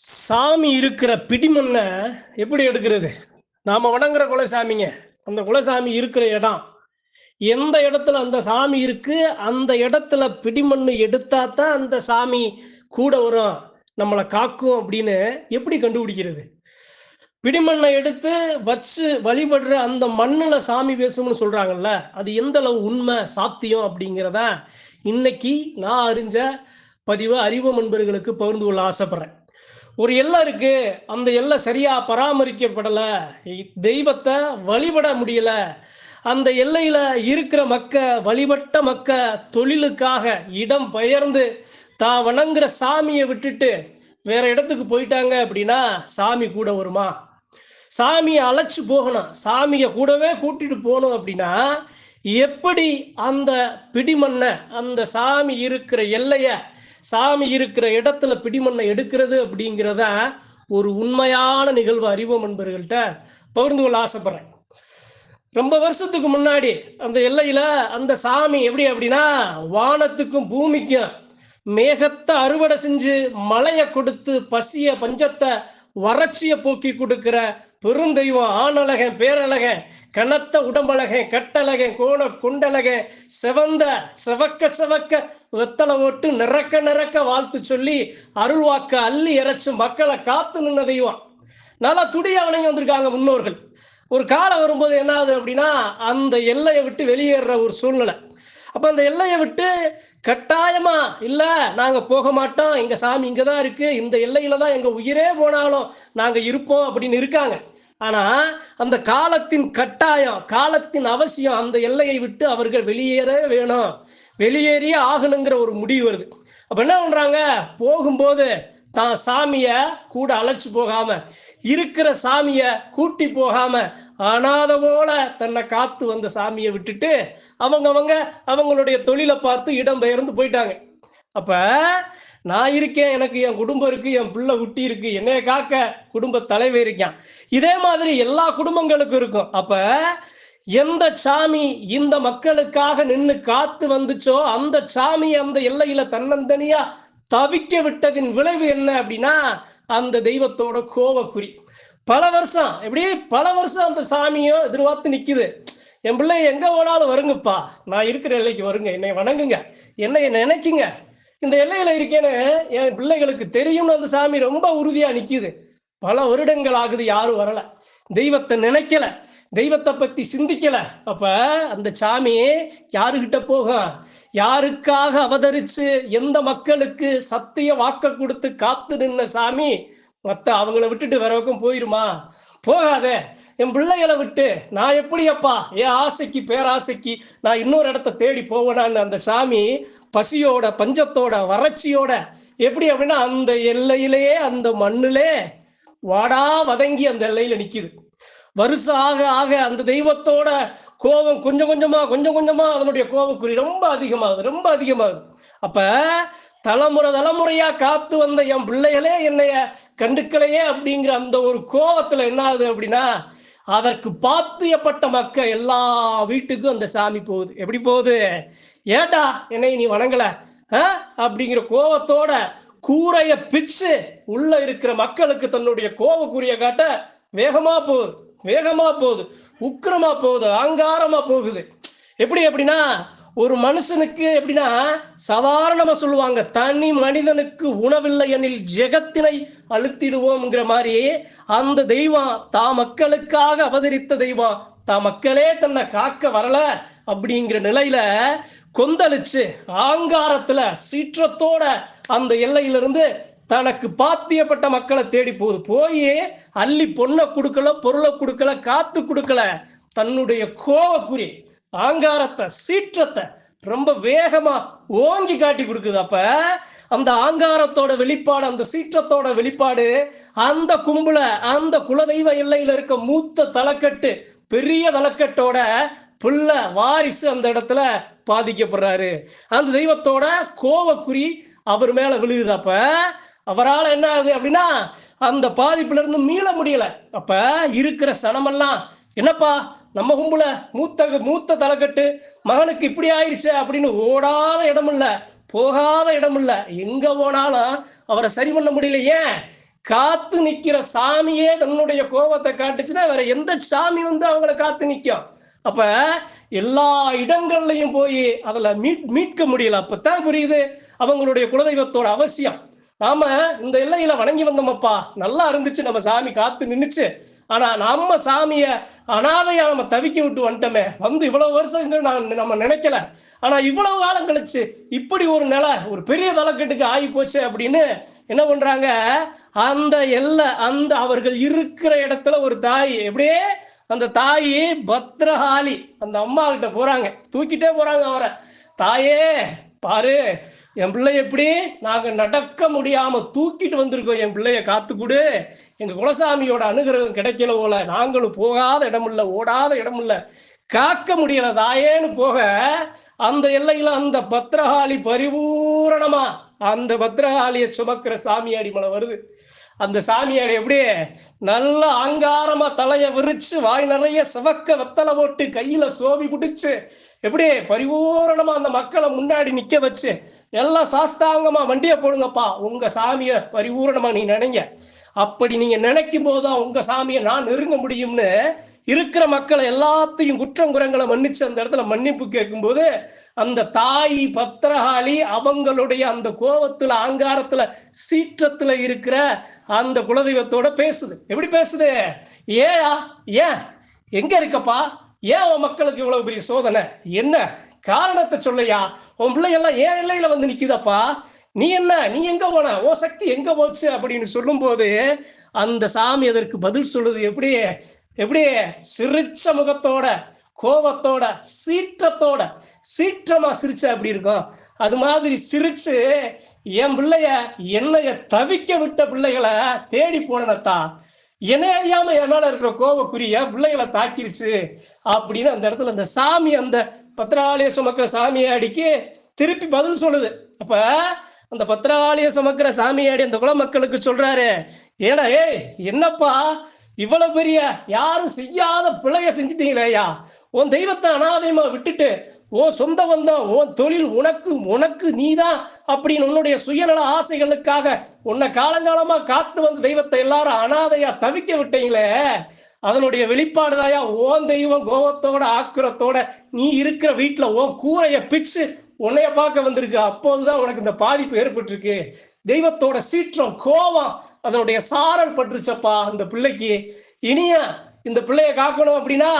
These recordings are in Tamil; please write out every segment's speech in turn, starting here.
சாமி இருக்கிற பிடிமண்ணை எப்படி எடுக்கிறது? நாம் வணங்குற குலசாமிங்க. அந்த குலசாமி இருக்கிற இடம். எந்த இடத்துல அந்த சாமி இருக்கு அந்த இடத்துல பிடிமண்ணு எடுத்தா தான் அந்த சாமி கூட வரும். நம்மளை காக்கும் அப்படின்னு எப்படி கண்டுபிடிக்கிறது? பிடிமண்ணை எடுத்து வச்சு வழிபடுற அந்த மண்ணில் சாமி பேசும்னு சொல்கிறாங்கல்ல அது எந்த அளவு உண்மை சாத்தியம் அப்படிங்கிறத இன்னைக்கு நான் அறிஞ்ச பதிவை அறிவு நண்பர்களுக்கு பகிர்ந்து கொள்ள ஆசைப்பட்றேன். ஒரு எல்லை இருக்கு. அந்த எல்லை சரியா பராமரிக்கப்படலை. தெய்வத்தை வழிபட முடியல. அந்த எல்லையில இருக்கிற மக்க வழிபட்ட மக்க தொழிலுக்காக இடம் பெயர்ந்து தான் வணங்குற சாமியை விட்டுட்டு வேற இடத்துக்கு போயிட்டாங்க அப்படின்னா சாமி கூட வருமா? சாமியை அழைச்சு போகணும். சாமியை கூடவே கூட்டிட்டு போகணும் அப்படின்னா எப்படி அந்த பிடிமண்ணை அந்த சாமி இருக்கிற எல்லையை சாமி இருக்கிற இடத்துல பிடிமண்ணை எடுக்கிறது அப்படிங்கிறத ஒரு உண்மையான நிகழ்வு அறிவு என்பவர்கள்ட்ட பகிர்ந்து கொள்ள ஆசைப்படுறேன். ரொம்ப வருஷத்துக்கு முன்னாடி அந்த எல்லையில அந்த சாமி எப்படி அப்படின்னா வானத்துக்கும் பூமிக்கும் மேகத்தை அறுவடை செஞ்சு மழையை கொடுத்து பசிய பஞ்சத்தை வறட்சியை போக்கி கொடுக்கிற பெருந்தெய்வம் ஆணழகன் பேரழகன் கனத்த உடம்பழகன் கட்டழகன் கோண குண்டழகன் செவந்த செவக்க செவக்க வெத்தலை ஓட்டு நிறக்க நிறக்க வாழ்த்து சொல்லி அருள்வாக்க அள்ளி இறைச்சு மக்களை காத்து நின்ன தெய்வம். நல்லா துடி வணங்கி வந்திருக்காங்க முன்னோர்கள். ஒரு காலம் வரும்போது என்ன ஆகுது அப்படின்னா அந்த எல்லையை விட்டு வெளியேற ஒரு சூழ்நிலை. அப்போ அந்த எல்லையை விட்டு கட்டாயமா இல்லை நாங்கள் போக மாட்டோம். எங்கள் சாமி இங்கே தான் இருக்குது இந்த எல்லையில் தான் எங்கள் உயிரே போனாலும் நாங்கள் இருப்போம் அப்படின்னு இருக்காங்க. ஆனால் அந்த காலத்தின் கட்டாயம் காலத்தின் அவசியம் அந்த எல்லையை விட்டு அவர்கள் வெளியேற வேணும். வெளியேறியே ஆகணுங்கிற ஒரு முடிவு வருது. அப்போ என்ன பண்ணுறாங்க போகும்போது தான் சாமியை கூட அழைச்சி போகாம இருக்கிற சாமியை கூட்டி போகாம அனாத போல தன்னை காத்து வந்த சாமியை விட்டுட்டு அவங்க அவங்க அவங்களுடைய தொழிலை பார்த்து இடம் பெயர்ந்து போயிட்டாங்க. அப்ப நான் இருக்கேன் எனக்கு என் குடும்பம் இருக்கு என் பிள்ளை குட்டி இருக்கு என்னைய காக்க குடும்ப தலைவர் இருக்கான். இதே மாதிரி எல்லா குடும்பங்களுக்கும் இருக்கும். அப்ப எந்த சாமி இந்த மக்களுக்காக நின்று காத்து வந்துச்சோ அந்த சாமி அந்த எல்லையில தன்னந்தனியா தவிக்க விட்டதின் விளைவு என்ன அப்படின்னா அந்த தெய்வத்தோட கோவக்குறி. பல வருஷம் எப்படி பல வருஷம் அந்த சாமியும் எதிர்பார்த்து நிக்குது. என் பிள்ளை எங்க போனாலும் வருங்கப்பா. நான் இருக்கிற எல்லைக்கு வருங்க. என்னை வணங்குங்க. என்னை நினைக்குங்க. இந்த எல்லையில இருக்கேன்னு என் பிள்ளைகளுக்கு தெரியும்னு அந்த சாமி ரொம்ப உறுதியா நிக்குது. பல வருடங்கள் ஆகுது யாரும் வரல. தெய்வத்தை நினைக்கல. தெய்வத்தை பத்தி சிந்திக்கல. அப்ப அந்த சாமி யாருகிட்ட போகும்? யாருக்காக அவதரிச்சு எந்த மக்களுக்கு சத்திய வாக்க கொடுத்து காத்து நின்ன சாமி? மத்த அவங்கள விட்டுட்டு வேற பக்கம் போயிருமா? போகாத. என் பிள்ளைகளை விட்டு. நான் எப்படியப்பா? என் ஆசைக்கு பேராசைக்கு நான் இன்னொரு இடத்த தேடி போவேனான்னு அந்த சாமி பசியோட பஞ்சத்தோட வறட்சியோட எப்படி அப்படின்னா அந்த எல்லையிலேயே அந்த மண்ணிலே வாடா வதங்கி அந்த எல்லையில நிக்குது. வருஷாக ஆக ஆக அந்த தெய்வத்தோட கோபம் கொஞ்சம் கொஞ்சமா கொஞ்சம் கொஞ்சமா அதனுடைய கோபக்குறி ரொம்ப அதிகமாகுது ரொம்ப அதிகமாகுது. அப்ப தலைமுறை தலைமுறையா காத்து வந்த என் பிள்ளைகளே என்னைய கண்டுக்கலையே அப்படிங்கிற அந்த ஒரு கோபத்துல என்ன ஆகுது அப்படின்னா அதற்கு பாத்தியப்பட்ட மக்கள் எல்லா வீட்டுக்கும் அந்த சாமி போகுது. எப்படி போகுது? ஏடா என்னை நீ வணங்கல? அப்படிங்கிற கோபத்தோட கூரைய பிச்சு உள்ள இருக்கிற மக்களுக்கு தன்னுடைய கோபக்குரிய காட்ட வேகமா போகுது. வேகமா போகுது உக்கிரமா போகுது அங்காரமா போகுது. எப்படி எப்படின்னா ஒரு மனுஷனுக்கு எப்படின்னா சாதாரணமா சொல்லுவாங்க தனி மனிதனுக்கு உணவில்லை எனில் ஜெகத்தினை அழுத்திடுவோம்ங்கிற மாதிரி அந்த தெய்வம் தா மக்களுக்காக அவதரித்த தெய்வம் தா மக்களே தன்னை காக்க வரல அப்படிங்கிற நிலையில கொந்தளிச்சு ஆங்காரத்துல சீற்றத்தோட அந்த எல்லையிலிருந்து தனக்கு பாத்தியப்பட்ட மக்களை தேடி போகுது போய் அள்ளி பொண்ணை கொடுக்கல பொருளை கொடுக்கல காத்து கொடுக்கல. தன்னுடைய கோவக்குறி ஆங்காரத்தை சீற்றத்தை ரொம்ப வேகமா ஓங்கி காட்டி கொடுக்குது. அப்ப அந்த ஆங்காரத்தோட வெளிப்பாடு அந்த சீற்றத்தோட வெளிப்பாடு அந்த கும்புல அந்த குலதெய்வ எல்லையில இருக்க மூத்த தலைக்கட்டு பெரிய தலைக்கட்டோட புள்ள வாரிசு அந்த இடத்துல பாதிக்கப்படுறாரு. அந்த தெய்வத்தோட கோவக்குறி அவர் மேல விழுகுது. அப்ப அவரால் என்ன ஆகுது அப்படின்னா அந்த பாதிப்புலேருந்து மீள முடியல. அப்போ இருக்கிற சனமெல்லாம் என்னப்பா நம்ம கும்பல மூத்த மூத்த தலைக்கட்டு மகனுக்கு இப்படி ஆயிடுச்சு அப்படின்னு ஓடாத இடம் இல்லை போகாத இடம் இல்லை எங்கே போனாலும் அவரை சரி பண்ண முடியல ஏன் காத்து நிற்கிற சாமியே தன்னுடைய கோபத்தை காட்டுச்சுன்னா வேற எந்த சாமி வந்து அவங்கள காத்து நிற்கும் அப்ப எல்லா இடங்கள்லையும் போய் அதில் மீட் மீட்க முடியல. அப்பதான் புரியுது அவங்களுடைய குலதெய்வத்தோட அவசியம். நாம இந்த எல்லையில வணங்கி வந்தோமப்பா. நல்லா இருந்துச்சு நம்ம சாமி காத்து நின்னுச்சு. ஆனா நம்ம சாமிய அனாதையா நம்ம தவிக்கி விட்டு வந்துட்டோமே. வந்து இவ்வளவு வருஷங்கள் நான் நம்ம நினைக்கல. ஆனா இவ்வளவு காலம் கழிச்சு இப்படி ஒரு நிலை ஒரு பெரிய தலைக்கட்டுக்கு ஆகி போச்சு அப்படின்னு என்ன பண்றாங்க? அந்த எல்லை அந்த அவர்கள் இருக்கிற இடத்துல ஒரு தாய் எப்படியே அந்த தாய் பத்ரகாளி அந்த அம்மா கிட்ட போறாங்க. தூக்கிட்டே போறாங்க அவரை. தாயே பாரு என் பிள்ளை எப்படி? நாங்கள் நடக்க முடியாம தூக்கிட்டு வந்திருக்கோம். என் பிள்ளைய காத்து கொடு. எங்க குலசாமியோட அனுகிரகம் கிடைக்கல போல. நாங்களும் போகாத இடமில்ல ஓடாத இடமில்ல. காக்க முடியல தாயேன்னு போக அந்த எல்லையில அந்த பத்ரகாளி பரிபூரணமா அந்த பத்ரகாளியை சுமக்கிற சாமியாடி மலை வருது. அந்த சாமியாடி எப்படியே நல்ல அங்காரமா தலைய விரிச்சு வாய் நிறைய சிவக்க வெத்தலை போட்டு கையில சோவி பிடிச்சு எப்படி பரிபூரணமா அந்த மக்களை முன்னாடி நிக்க வச்சு எல்லாம் சாஸ்தாங்கமா வண்டியை போடுங்கப்பா. உங்க சாமிய பரிபூரணமா நீ நினைங்க. அப்படி நீங்க நினைக்கும் போதுதான் உங்க சாமியை நான் நெருங்க முடியும்னு இருக்கிற மக்களை எல்லாத்தையும் குற்றம் குறங்களை மன்னிச்சு அந்த இடத்துல மன்னிப்பு கேட்கும்போது அந்த தாய் பத்திரகாளி அவங்களுடைய அந்த கோபத்துல ஆங்காரத்துல சீற்றத்துல இருக்கிற அந்த குலதெய்வத்தோட பேசுது. எப்படி பேசுது? ஏயா ஏன்? எங்க இருக்கப்பா? ஏன் உன் மக்களுக்கு இவ்வளவு பெரிய சோதனை? என்ன? காரணத்தை சொல்லையா? உன் பிள்ளையெல்லாம் ஏன் எல்லையில வந்து நிக்குதப்பா? நீ என்ன? நீ எங்க போன? ஓ சக்தி எங்க போச்சு? அப்படின்னு சொல்லும்போது அந்த சாமி அதற்கு பதில் சொல்லுது எப்படி? எப்படி? சிரிச்ச முகத்தோட கோபத்தோட சீற்றத்தோட சீற்றமா சிரிச்சா அப்படி இருக்கும்? அது மாதிரி சிரிச்சு என் பிள்ளைய என்னைய தவிக்க விட்ட பிள்ளைகளை தேடி போனதா என்ன அறியாம என் மேல இருக்கிற கோபக்குரிய பிள்ளைகளை தாக்கிருச்சு அப்படின்னு அந்த இடத்துல அந்த சாமி அந்த பத்திராலய சுமக்கிற சாமியாடிக்கு திருப்பி பதில் சொல்லுது. அப்ப அந்த பத்திராலய சுமக்கிற சாமியாடி அந்த குல மக்களுக்கு சொல்றாரு. ஏடா ஏய் என்னப்பா இவ்வளவு பெரிய யாரும் செய்யாத பிழைய செஞ்சிட்டீங்களேயா உன் தெய்வத்தை அனாதையமா விட்டுட்டு உன் சொந்த வந்தம் உன் தொழில் உனக்கு உனக்கு நீதான் அப்படின்னு உன்னுடைய சுயநல ஆசைகளுக்காக உன்னை காலங்காலமா காத்து வந்த தெய்வத்தை எல்லாரும் அனாதையா தவிக்க விட்டீங்களே. அதனுடைய வெளிப்பாடுதாயா ஓன் தெய்வம் கோபத்தோட ஆக்கிரத்தோட நீ இருக்கிற வீட்டுல உன் கூரைய பிச்சு உன்னைய பார்க்க வந்திருக்கு. அப்போதுதான் உனக்கு இந்த பாதிப்பு ஏற்பட்டிருக்கு. தெய்வத்தோட சீற்றம் கோபம் அதனுடைய சாரல் பட்டுருச்சப்பா அந்த பிள்ளைக்கு. இனிய இந்த பிள்ளைய காக்கணும் அப்படின்னா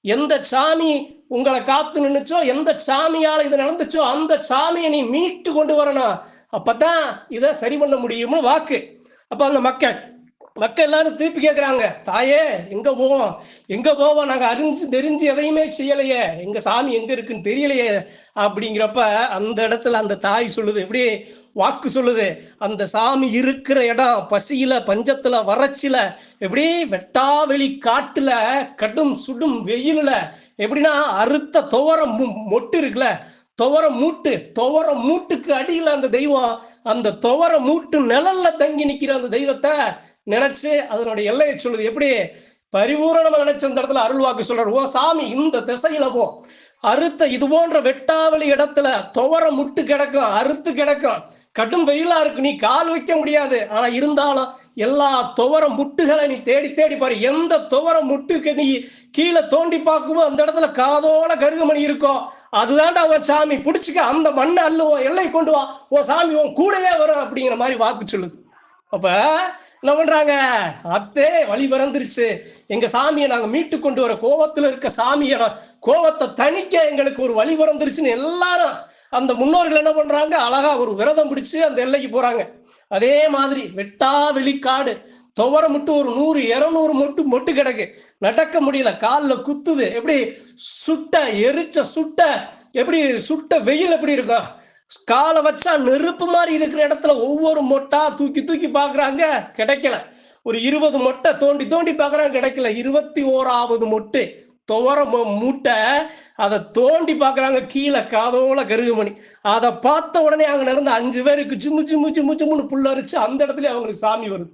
எந்த சாமி உங்களை காத்து நின்றுச்சோ எந்த சாமியால் இது நடந்துச்சோ அந்த சாமியை நீ மீட்டு கொண்டு வரணும். அப்பதான் இதை சரி பண்ண முடியும்னு வாக்கு. அப்ப அந்த மக்கள் மக்கள் எல்லாரும் திருப்பி கேட்குறாங்க தாயே எங்க போவோம்? எங்க போவோம்? நாங்க அறிஞ்சு தெரிஞ்சு எதையுமே செய்யலையே. எங்க சாமி எங்க இருக்குன்னு தெரியலையே. அப்படிங்கிறப்ப அந்த இடத்துல அந்த தாய் சொல்லுது. எப்படி? வாக்கு சொல்லுது. அந்த சாமி இருக்கிற இடம் பசியில பஞ்சத்துல வறட்சியில எப்படி? வெட்டாவெளி காட்டுல கடும் சுடும் வெயிலில் எப்படின்னா அறுத்த துவர மொட்டு இருக்குல்ல துவர மூட்டு துவர மூட்டுக்கு அடியில் அந்த தெய்வம் அந்த துவர மூட்டு நிழல்ல தங்கி நிற்கிற அந்த தெய்வத்தை நினைச்சு அதனுடைய எல்லையை சொல்லுது. எப்படி? பரிபூரணமா நினைச்ச அந்த இடத்துல அருள் வாக்கு சொல்றாரு. ஓ சாமி இந்த திசையில போ. அறுத்த இது போன்ற வெட்டாவளி இடத்துல துவர முட்டு கிடக்கும் அறுத்து கிடக்கும். கடும் வெயிலா இருக்கு நீ கால் வைக்க முடியாது. ஆனா இருந்தாலும் எல்லா துவர முட்டுகளை நீ தேடி தேடி பாரு. எந்த துவர முட்டுக்கு நீ கீழே தோண்டி பார்க்கும்போது அந்த இடத்துல காதோல கருகமணி இருக்கும் அதுதான்டா உன் சாமி. பிடிச்சிக்க அந்த மண்ணை அல்லுவோம் எல்லை கொண்டு வா. உன் சாமி உன் கூடவே வரும் அப்படிங்கிற மாதிரி வாக்கு சொல்லுது. அப்ப என்ன பண்றாங்க? அத்தே வழி பிறந்துருச்சு. எங்க சாமியை நாங்க மீட்டு கொண்டு வர கோபத்துல இருக்க சாமியை கோவத்தை தணிக்க எங்களுக்கு ஒரு வழி பிறந்துருச்சுன்னு எல்லாரும் அந்த முன்னோர்கள் என்ன பண்றாங்க? அழகா ஒரு விரதம் பிடிச்சு அந்த எல்லைக்கு போறாங்க. அதே மாதிரி வெட்டா வெளிக்காடு துவர முட்டு ஒரு நூறு இரநூறு மொட்டு மொட்டு கிடக்கு. நடக்க முடியல காலில் குத்துது. எப்படி சுட்ட எரிச்ச சுட்ட எப்படி சுட்ட வெயில் எப்படி இருக்கும் காலை வச்சா நெருப்பு மாதிரி இருக்கிற இடத்துல ஒவ்வொரு மொட்டா தூக்கி தூக்கி பார்க்குறாங்க. கிடைக்கல. ஒரு இருபது மொட்டை தோண்டி தோண்டி பார்க்குறாங்க. கிடைக்கல. இருபத்தி ஓராவது மொட்டு. துவர மூட்டை. அதை தோண்டி பார்க்குறாங்க. கீழே காதோல கருகுமணி. அதை பார்த்த உடனே அங்கே நடந்து அஞ்சு பேருக்கு ஜிம்மு ஜிம்மு ஜிம்மு ஜிம்முன்னு புல்லரிச்சு அந்த இடத்துல அவங்களுக்கு சாமி வரும்.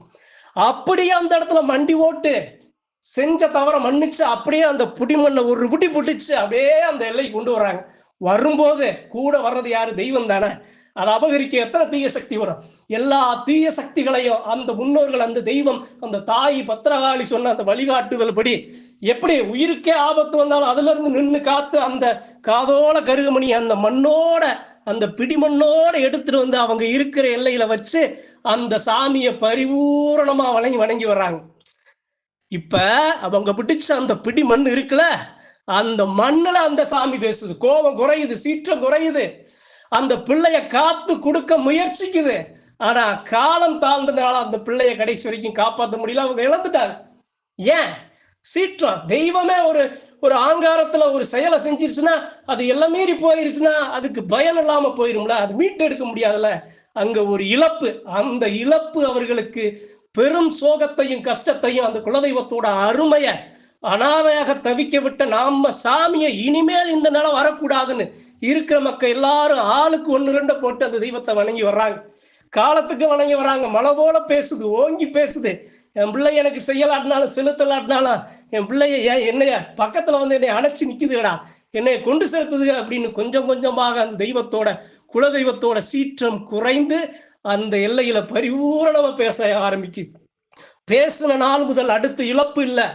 அப்படியே அந்த இடத்துல மண்டி ஓட்டு. செஞ்ச தவற மன்னிச்சு அப்படியே அந்த புடி மண்ணை ஒரு புட்டி புட்டிச்சு அப்படியே அந்த எல்லைக்கு கொண்டு வர்றாங்க. வரும்போது கூட வர்றது யாரு? தெய்வம் தானே. அதை அபகரிக்க எத்தனை தீய சக்தி வரும். எல்லா தீய சக்திகளையும் அந்த முன்னோர்கள் அந்த தெய்வம் அந்த தாய் பத்திரகாளி சொன்ன அந்த வழிகாட்டுதல் படி எப்படி உயிருக்கே ஆபத்து வந்தாலும் அதுல இருந்து நின்று காத்து அந்த காதோல கருகமணி அந்த மண்ணோட அந்த பிடிமண்ணோட எடுத்துட்டு வந்து அவங்க இருக்கிற எல்லையில வச்சு அந்த சாமியை பரிபூரணமா வணங்கி வணங்கி வர்றாங்க. இப்ப அவங்க பிடிச்ச அந்த பிடி மண் இருக்குல்ல அந்த மண்ணுல அந்த சாமி பேசுது. கோபம் குறையுது சீற்றம் குறையுது. அந்த பிள்ளைய காத்து கொடுக்க முயற்சிக்குது. ஆனா காலம் தாழ்ந்ததுனால அந்த பிள்ளைய கடைசி வரைக்கும் காப்பாற்ற முடியல. அவங்க இழந்துட்டாங்க. ஏன்? சீற்றம். தெய்வமே ஒரு ஒரு ஆங்காரத்துல ஒரு செயலை செஞ்சிருச்சுன்னா அது எல்லாம் மீறி போயிருச்சுன்னா அதுக்கு பயன் இல்லாம போயிரும்ல. அது மீட்டெடுக்க முடியாதுல்ல. அங்க ஒரு இழப்பு. அந்த இழப்பு அவர்களுக்கு பெரும் சோகத்தையும் கஷ்டத்தையும் அந்த குலதெய்வத்தோட அருமையை அனாதையாக தவிக்க விட்ட நாம சாமியை இனிமேல் இந்த நிலம் வரக்கூடாதுன்னு இருக்கிற மக்கள் எல்லாரும் ஆளுக்கு ஒன்று ரெண்டை போட்டு அந்த தெய்வத்தை வணங்கி வர்றாங்க. காலத்துக்கு வணங்கி வராங்க மழை போல பேசுது ஓங்கி பேசுது. என் பிள்ளை எனக்கு செய்யலாட்டினாலும் செலுத்தலாட்டினாலும் என் பிள்ளைய ஏன் என்னைய பக்கத்துல வந்து என்னை அணைச்சி நிக்குதுடா? என்னை கொண்டு செலுத்துது அப்படின்னு கொஞ்சம் கொஞ்சமாக அந்த தெய்வத்தோட குலதெய்வத்தோட சீற்றம் குறைந்து அந்த எல்லையில பரிபூரணமா பேச ஆரம்பிக்குது. பேசின நாள் முதல் அடுத்து இழப்பு இல்லை.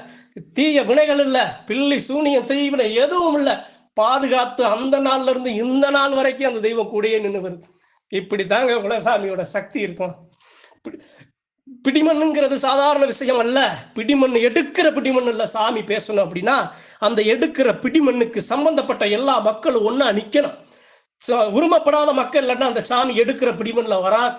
தீய வினைகள் இல்லை. பில்லி சூனியம் செய்வினை எதுவும் இல்லை. பாதுகாத்து அந்த நாள்ல இருந்து இந்த நாள் வரைக்கும் அந்த தெய்வம் கூடயே நின்று வருது. இப்படி தாங்க குலசாமியோட சக்தி இருக்கும். பிடிமண்ணுங்கிறது சாதாரண விஷயம் அல்ல. பிடிமண் எடுக்கிற பிடிமண் இல்லை. சாமி பேசணும் அப்படின்னா அந்த எடுக்கிற பிடிமண்ணுக்கு சம்பந்தப்பட்ட எல்லா மக்களும் ஒன்றா நிக்கணும். ச- உரிமைப்படாத மக்கள் இல்லைன்னா அந்த சாமி எடுக்கிற பிடிமண்ணில் வராது.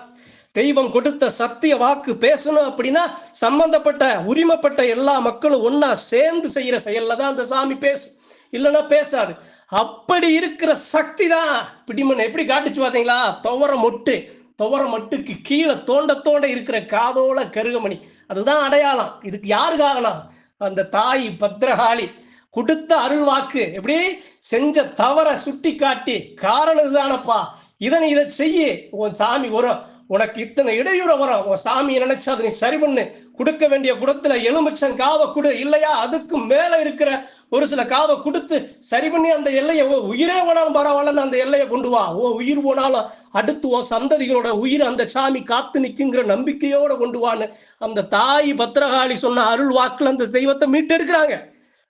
தெய்வம் கொடுத்த சத்திய வாக்கு பேசணும் அப்படின்னா சம்பந்தப்பட்ட உரிமைப்பட்ட எல்லா மக்களும் ஒன்னா சேர்ந்து செய்யற செயல்ல தான் அந்த சாமி பேசும் இல்லைன்னா பேசாது. அப்படி இருக்கிற சக்தி தான். பிடிமன் எப்படி காட்டுச்சு பார்த்தீங்களா துவர மொட்டு. துவர மொட்டுக்கு கீழே தோண்ட தோண்ட இருக்கிற காதோல கருகமணி. அதுதான் அடையாளம். இதுக்கு யாரு காரணம்? அந்த தாய் பத்ரகாளி. கொடுத்த அருள் வாக்கு. எப்படி? செஞ்ச தவற சுட்டி காட்டி காரணம் இதுதானப்பா. இதனை இதை செய்ய. உன் சாமி வரும் உனக்கு இத்தனை இடையூறு வரும். உன் சாமியை நினைச்சு அதை நீ சரி பண்ணு. கொடுக்க வேண்டிய குடத்துல எலுமிச்சம் காவை கொடு. இல்லையா? அதுக்கு மேல இருக்கிற ஒரு சில காவை கொடுத்து சரி பண்ணி அந்த எல்லையை உன் உயிரே போனாலும் பரவாயில்லன்னு அந்த எல்லையை கொண்டு வா. ஓ உயிர் போனாலும் அடுத்து உன் சந்ததிகளோட உயிர் அந்த சாமி காத்து நிக்குங்கிற நம்பிக்கையோட கொண்டு வான்னு அந்த தாய் பத்திரகாளி சொன்ன அருள் வாக்குல அந்த தெய்வத்தை மீட்டெடுக்கிறாங்க.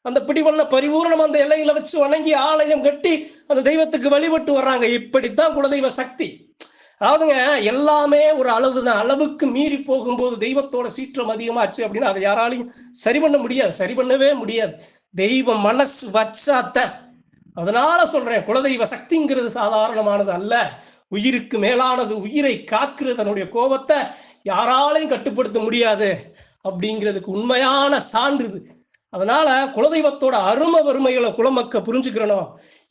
அந்த பிடிவண்ண பரிபூரணம் அந்த எல்லையில வச்சு வணங்கி ஆலயம் கட்டி அந்த தெய்வத்துக்கு வழிபட்டு வர்றாங்க. இப்படித்தான் குலதெய்வ சக்தி. அதாவதுங்க எல்லாமே ஒரு அளவு தான் அளவுக்கு மீறி போகும்போது தெய்வத்தோட சீற்றம் அதிகமாச்சு அப்படின்னா அதை யாராலையும் சரி பண்ண முடியாது. சரி பண்ணவே முடியாது. தெய்வம் மனசு வச்சாத்த. அதனால சொல்றேன் குலதெய்வ சக்திங்கிறது சாதாரணமானது அல்ல. உயிருக்கு மேலானது உயிரை காக்குறது தன்னுடைய கோபத்தை யாராலையும் கட்டுப்படுத்த முடியாது அப்படிங்கிறதுக்கு உண்மையான சான்றுது அதனால குலதெய்வத்தோட அரும வறுமைகளை குலமக்க புரிஞ்சுக்கிறணும்.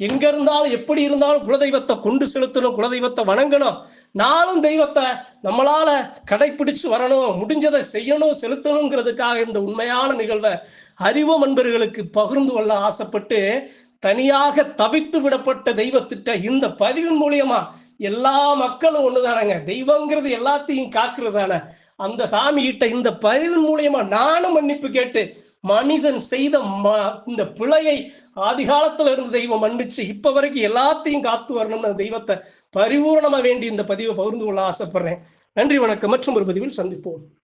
எங்க இருந்தாலும் எப்படி இருந்தாலும் குலதெய்வத்தை கொண்டு செலுத்தணும் குலதெய்வத்தை வணங்கணும். நானும் தெய்வத்தை நம்மளால கடைப்பிடிச்சு வரணும் முடிஞ்சதை செய்யணும் செலுத்தணுங்கிறதுக்காக இந்த உண்மையான நிகழ்வை அறிவு அன்பர்களுக்கு பகிர்ந்து கொள்ள ஆசைப்பட்டு தனியாக தவித்து விடப்பட்ட தெய்வத்திட்ட இந்த பதிவின் மூலியமா எல்லா மக்களும் ஒண்ணுதானங்க. தெய்வங்கிறது எல்லாத்தையும் காக்குறதானே அந்த சாமி கிட்ட இந்த பதிவின் மூலியமா நானும் மன்னிப்பு கேட்டு மனிதன் செய்த ம- இந்த பிழையை ஆதிகாலத்துல இருந்து தெய்வம் மன்னிச்சு இப்ப வரைக்கும் எல்லாத்தையும் காத்து வரணும்னு அந்த தெய்வத்தை பரிபூர்ணமா வேண்டி இந்த பதிவை பகிர்ந்து கொள்ள ஆசைப்படுறேன். நன்றி வணக்கம். மற்றும் ஒரு பதிவில் சந்திப்போம்.